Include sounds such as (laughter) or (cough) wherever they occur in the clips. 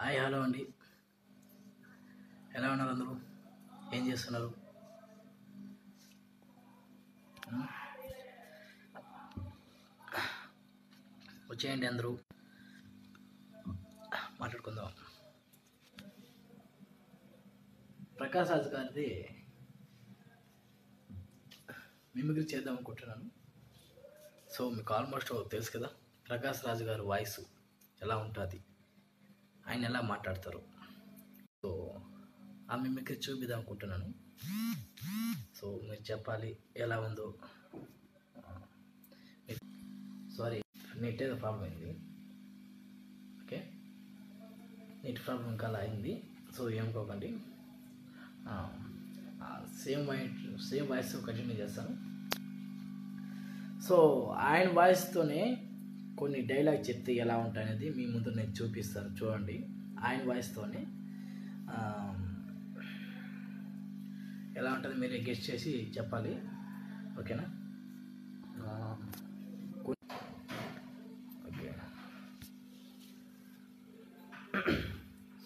Hi hello అండి. ఎలా ఉన్నారు అందరూ? ఏం చేస్తున్నారు? వచ్చేయండి అందరూ. మాట్లాడుకుందాం. ప్రకాష్ రాజు గారిది మిమిక్రీ చేద్దాం అనుకుంటున్నాను. సో మీకు ఆల్మోస్ట్ తెలుసు కదా ప్రకాష్ రాజు గారు వాయిస్ ఎలా ఉంటుంది? ఆయన ఎలా మాట్లాడతారు? సో ఆ మిమ్మల్ని చూపిద్దాం అనుకుంటున్నాను. సో మీరు చెప్పాలి ఎలా ఉందో. సారీ నెట్ ఏదో ప్రాబ్లం అయింది. ఓకే నెట్ ప్రాబ్లం ఇంకా అలా అయింది. సో ఏమనుకోకండి same voice same voice continue చేస్తాను. సో ఆయన వాయిస్తోనే కొన్ని డైలాగ్ చెప్తే ఎలా ఉంటాయనేది మీ ముందు నేను చూపిస్తాను. చూడండి. ఆయన వాయిస్తోనే ఎలా ఉంటుంది మీరు గెస్ట్ చేసి చెప్పాలి. ఓకేనా? ఓకే.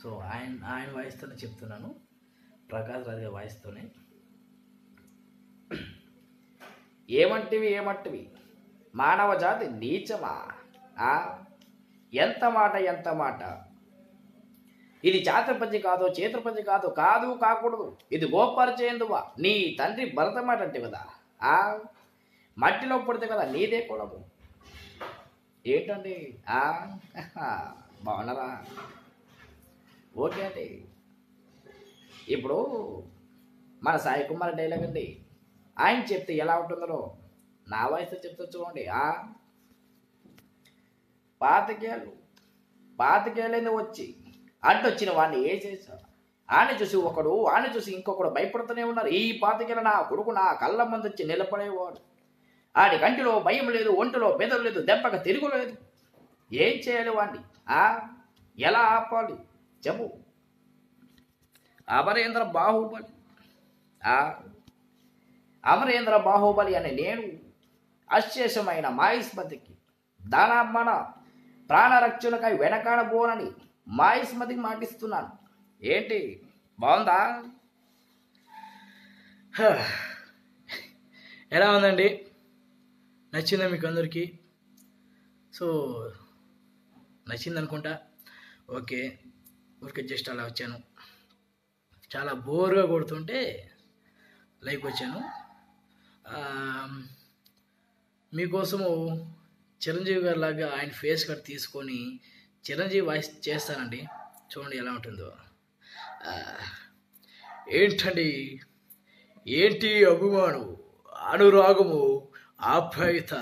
సో ఆయన ఆయన వాయిస్తోనే చెప్తున్నాను. ప్రకాష్ రాజు గారి వాయిస్తోనే. ఏమంటివి ఏమంటివి? మానవ జాతి నీచమా? ఆ? ఎంత మాట ఎంత మాట? ఇది చాతుర్పతి కాదు చేతుర్పతి కాదు కాదు కాకూడదు. ఇది గోపరిచేందువా నీ తండ్రి భరత మాట అంటే కదా ఆ? మట్టిలో పడితే కదా నీదే కులము. ఏంటండి? ఆ? (laughs) బాగున్నారా? ఓకే అండి. ఇప్పుడు మన సాయి కుమార్ డైలాగ్ అండి. ఆయన చెప్తే ఎలా ఉంటుందో నా వయసు చెప్తా చూడండి ఆ? పాతికేళ్ళు పాతికేళ్ళని వచ్చి వచ్చిన వాడిని ఏ చేశారు ఆయన చూసి ఒకడు ఆయన చూసి ఇంకొకడు భయపడుతూనే ఉన్నారు. ఈ పాతికేళ్ళ నా కొడుకు నా కళ్ళ ముందు వచ్చి నిలబడేవాడు. ఆడి కంటిలో భయం లేదు ఒంటిలో బెదరు లేదు దెబ్బక తిరుగులేదు ఏం చేయాలి వాడిని ఆ? ఎలా ఆపాలి? చెప్పు. అమరేంద్ర బాహుబలి. ఆ? అమరేంద్ర బాహుబలి అనే నేను అశేషమైన మాయిస్మతికి దాన ప్రాణరక్షణకై వెనకాడబోనని మాయిస్మతికి మాటిస్తున్నాను. ఏంటి? బాగుందా? ఎలా ఉందండి? నచ్చిందా మీకు అందరికీ సో నచ్చింది అనుకుంటా ఓకే. ఊరికే జస్ట్ అలా వచ్చాను. చాలా బోర్గా కొడుతుంటే లైక్ వచ్చాను. మీకోసము చిరంజీవి గారి లాగా ఆయన ఫేస్ కట్ తీసుకొని చిరంజీవి వాయిస్ చేస్తానండి. చూడండి ఎలా ఉంటుందో. ఏంటండి? ఏంటి అభిమానం? అనురాగము ఆప్యాయత?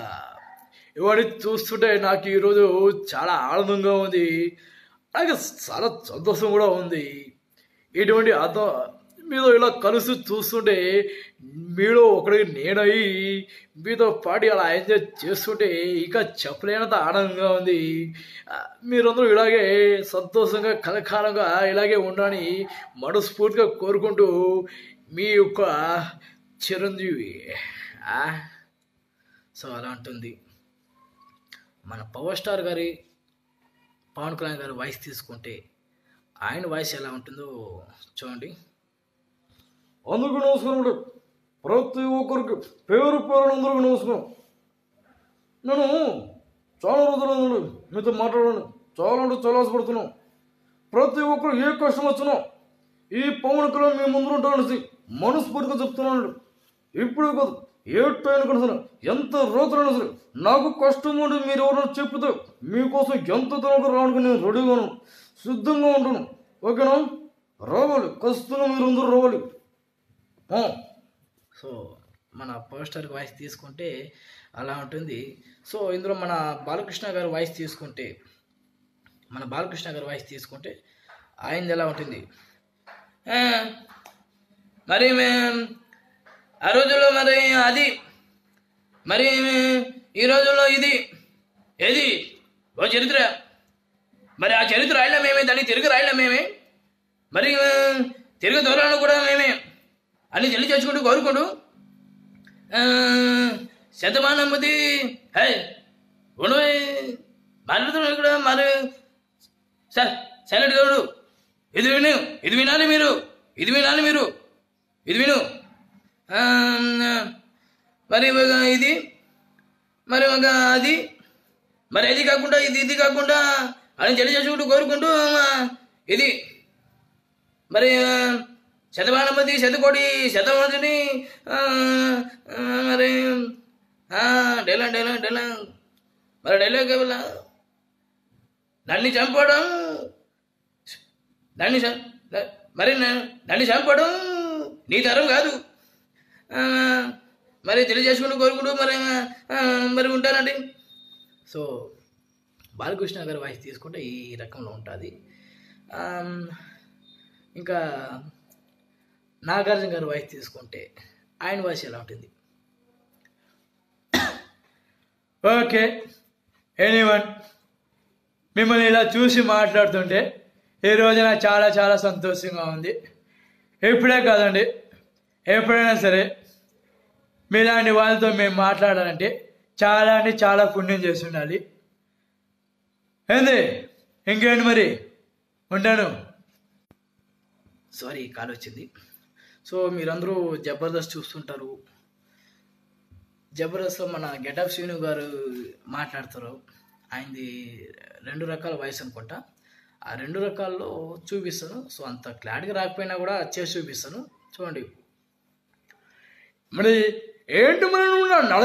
ఇవన్నీ చూస్తుంటే నాకు ఈరోజు చాలా ఆనందంగా ఉంది. అలాగే చాలా సంతోషం కూడా ఉంది. ఇటువంటి అర్థం మీతో ఇలా కలిసి చూస్తుంటే మీలో ఒకడికి నేనై మీతో పాటు అలా ఎంజాయ్ చేస్తుంటే ఇంకా చెప్పలేనంత ఆనందంగా ఉంది. మీరందరూ ఇలాగే సంతోషంగా కలకాలంగా ఇలాగే ఉండాలని మనస్ఫూర్తిగా కోరుకుంటూ మీ యొక్క చిరంజీవి సో అలా ఉంటుంది మన పవర్ స్టార్ గారి పవన్ కళ్యాణ్ గారి వాయిస్ తీసుకుంటే ఆయన వాయిస్ ఎలా ఉంటుందో చూడండి. అందరికీ నమస్కారం ప్రతి ఒక్కరికి పేరు పేరును అందరికీ నమస్కారం. నేను చాలా రోజులు అయిందండి మీతో మాట్లాడాను చాలా అంటే చాలా ఆశపడుతున్నాం. ప్రతి ఒక్కరు ఏ కష్టం వచ్చినా ఈ పవన్ కళ్యాణ్ మీ ముందు ఉంటానని మనస్ఫూర్తిగా చెప్తున్నాను ఇప్పుడే కాదు ఏ టైం కన్నా ఎంత రోజులైనా సరే నాకు కష్టం ఉండి మీరు ఎవరైనా చెప్తే మీకోసం ఎంత దూరం రావడానికి నేను రెడీగా ఉన్నాను. సిద్ధంగా ఉంటాను. ఓకేనా? రావాలి. ఖచ్చితంగా మీరు అందరూ రావాలి. సో మన పవర్ వాయిస్ తీసుకుంటే అలా ఉంటుంది. సో ఇందులో మన బాలకృష్ణ గారి వాయిస్ తీసుకుంటే మన బాలకృష్ణ గారి వాయిస్ తీసుకుంటే ఆయనది ఎలా ఉంటుంది? మరి ఆ రోజుల్లో మరి అది మరి ఈ రోజుల్లో ఇది ఏది? ఓ చరిత్ర. మరి ఆ చరిత్ర రాయడం మేమే దాన్ని తిరిగి రాయడం మేమే మరి తిరిగి దూరాలను కూడా మేమే. అన్ని తెలియ చేసుకుంటూ కోరుకుంటూ శతమానమ్మది హే ఉండవే మాట్లాడుతున్నాడు ఇక్కడ మరి సార్ సైలెంట్ గారు ఇది విను ఇది వినాలి మీరు ఇది వినాలి మీరు ఇది విను. మరి ఒక ఇది మరి ఒక అది మరి అది కాకుండా ఇది ఇది కాకుండా అని తెలియజేసుకుంటూ కోరుకుంటూ ఇది. మరి శతమానపతి శతకోటి శతమతిని మరి డెలా డెలా డెలా మరి డెలా కేవల నన్ను చంపడం? నన్ను మరి నన్ను చంపడం? నీ తరం కాదు. మరి తెలియజేసుకుంటూ కోరుకుంటూ మరి మరి ఉంటానండి. సో బాలకృష్ణ గారి వాయిస్ తీసుకుంటే ఈ రకంలో ఉంటుంది. ఇంకా నాగార్జున గారి వాయిస్ తీసుకుంటే ఆయన వాయిస్ ఎలా ఉంటుంది? ఓకే ఎనీవన్ మిమ్మల్ని ఇలా చూసి మాట్లాడుతుంటే ఈ రోజు నాకు చాలా చాలా సంతోషంగా ఉంది. ఎప్పుడే కాదండి ఎప్పుడైనా సరే మీలాంటి వాళ్ళతో మేము మాట్లాడాలంటే చాలా అంటే చాలా పుణ్యం చేసి ఉండాలి ఏంది? ఇంకేంటి మరి? ఉంటాను. సారీ కాల్ వచ్చింది. సో మీరందరూ జబర్దస్త్ చూస్తుంటారు. జబర్దస్త్లో మన గెటప్ శ్రీను గారు మాట్లాడతారు. ఆయనది రెండు రకాల వయసు అనుకుంటా. ఆ రెండు రకాల్లో చూపిస్తాను. సో అంత క్లారిటీగా రాకపోయినా కూడా చేసి చూపిస్తాను. చూడండి. మరి ఏంటి మరి నువ్వు నన్ను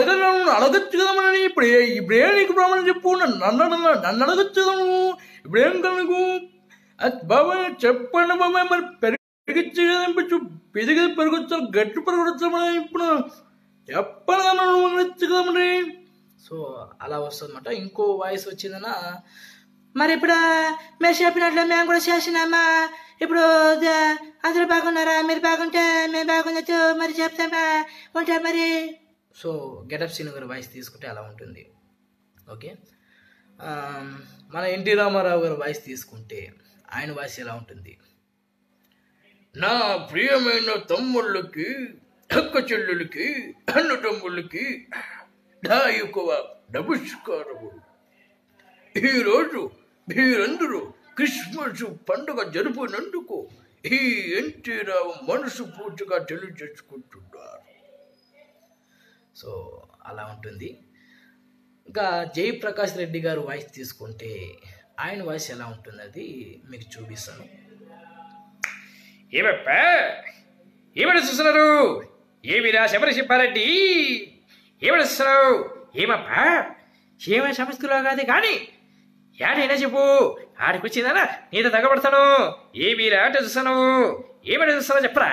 అడగచ్చు కదా మన ఇప్పుడు ఇప్పుడే నీకు ప్రాబ్లం చెప్పు. నన్ను నన్ను అడగచ్చు కదా నువ్వు. ఇప్పుడేం ఏం కదా నీకు బాబాయ్ చెప్పండి బాబాయ్ మరి పెరిగిచ్చు ఇప్పుడు పెరిగి పెరగచ్చు గట్టి పెరగచ్చు ఇప్పుడు. ఎప్పటికీ మరి సో అలా వస్తుందన్నమాట. ఇంకో వాయిస్ వచ్చిందన్నా మరి ఇప్పుడు మీరు చెప్పినట్లు మేము కూడా చేసినామా? ఇప్పుడు అందరూ బాగున్నారా? మీరు బాగుంటే మేము బాగున్నట్టు మరి చెప్తామా? ఉంటా మరి. సో గెటప్ సీన్ గారి వాయిస్ తీసుకుంటే అలా ఉంటుంది. ఓకే? మన ఎన్టీ రామారావు గారి వాయిస్ తీసుకుంటే ఆయన వాయిస్ ఎలా ఉంటుంది? నా ప్రియమైన తమ్ముళ్ళకి అక్క చెల్లెలకి అన్న తమ్ముళ్ళకి నా ఎక్కువ నమస్కారములు. ఈరోజు మీరందరూ క్రిస్మస్ పండుగ జరుపునందుకు ఈ ఎన్టీ రావు మనసు పూర్తిగా తెలియజేసుకుంటున్నారు. సో అలా ఉంటుంది. ఇంకా జయప్రకాష్ రెడ్డి గారు వాయిస్ తీసుకుంటే ఆయన వాయిస్ ఎలా ఉంటుంది అది మీకు చూపిస్తాను. ఏమప్పా? ఏమని చూస్తున్నారు? ఏమిరా శబరి చెప్పారండి ఏమని చూస్తున్నావు ఏమప్పా? ఏమ సమస్యలో కాదు కానీ? యాడైనా చెప్పు. ఆడికి వచ్చిందనా నీతో తగ్గబడతాను ఏమిరా అంటే చూస్తాను ఏమని చూస్తున్నావు చెప్పరా?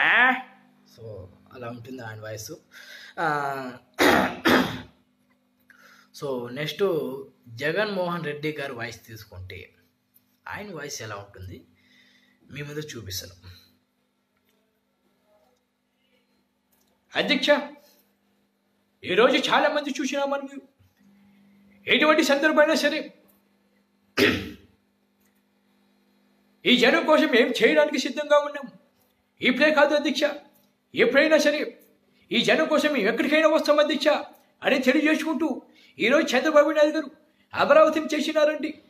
సో అలా ఉంటుంది ఆయన voice so next Jaganmohan Reddy గారు వాయిస్ తీసుకుంటే ఆయన వాయిస్ ఎలా ఉంటుంది? మీ ముందు చూపిస్తాను. అధ్యక్ష ఈరోజు చాలామంది చూసినా మనం ఎటువంటి సందర్భమైనా సరే ఈ జనం కోసం ఏం చేయడానికి సిద్ధంగా ఉన్నాం? ఇప్పుడే కాదు అధ్యక్ష. ఎప్పుడైనా సరే ఈ జనం కోసం మేము ఎక్కడికైనా వస్తాం అధ్యక్ష అని తెలియజేసుకుంటూ ఈరోజు చంద్రబాబు నాయుడు గారు అమరావతిని చేసినారండి.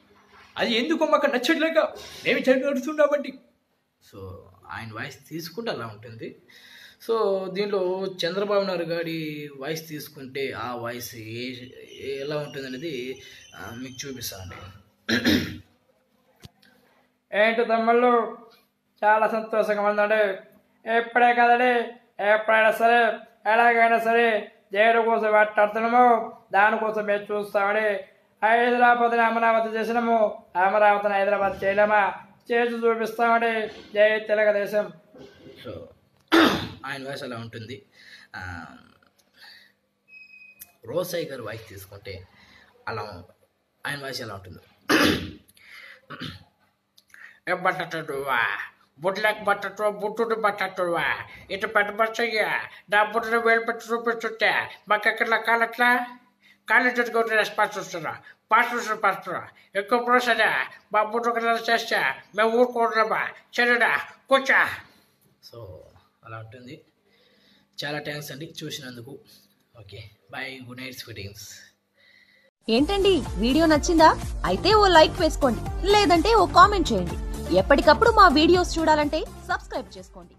అది ఎందుకు మాకు నచ్చట్లేక మేము జరుగుతున్నామండి. సో ఆయన వాయిస్ తీసుకుంటే అలా ఉంటుంది. సో దీంట్లో చంద్రబాబు నాయుడు గారి వాయిస్ తీసుకుంటే ఆ వాయిస్ ఏ ఎలా ఉంటుంది అనేది ఆ, మీకు చూపిస్తానండి ఏంటి తమ్ముళ్ళు? చాలా సంతోషంగా ఉందండి. ఎప్పుడే కదండి. ఎప్పుడైనా సరే ఎలాగైనా సరే దేవుడి కోసం మాట్లాడుతున్నాము. దానికోసం మేము చూస్తామని హైదరాబాద్ని అమరావతి చేసినాము. అమరావతిని హైదరాబాద్ చేయలేమా? చేసి చూపిస్తామని జై తెలుగుదేశం సో ఆయన వాయిస్ అలా ఉంటుంది. ఆ, రోసాయి గారి వాయిస్ తీసుకుంటే అలా ఆయన వాయిస్ ఎలా ఉంటుంది? బట్టట్టువా బుడ్లకు బట్టట్టువా బుట్టుడు బట్టట్టువా ఇటు పెద్ద నా బుడ్డను వేలు పెట్టి చూపిస్తుంటే మాకెక్కడ కాలట్లా? కాళ్ళు చుట్టుకుంటే రెస్పాన్స్ వస్తున్నా పాటలు వస్తున్నా ఎక్కువ ప్రోసరా మా బుట్టు చేస్తా మేము ఊరుకోడమా చెడుడా కూర్చా. సో అలా ఉంటుంది. చాలా థ్యాంక్స్ అండి చూసినందుకు. Okay bye good night fittings ఏంటండి వీడియో నచ్చిందా? అయితే ఓ లైక్ వేసుకోండి లేదంటే ఓ కామెంట్ చేయండి. ఎప్పటికప్పుడు మా వీడియోస్ చూడాలంటే సబ్స్క్రైబ్ చేసుకోండి.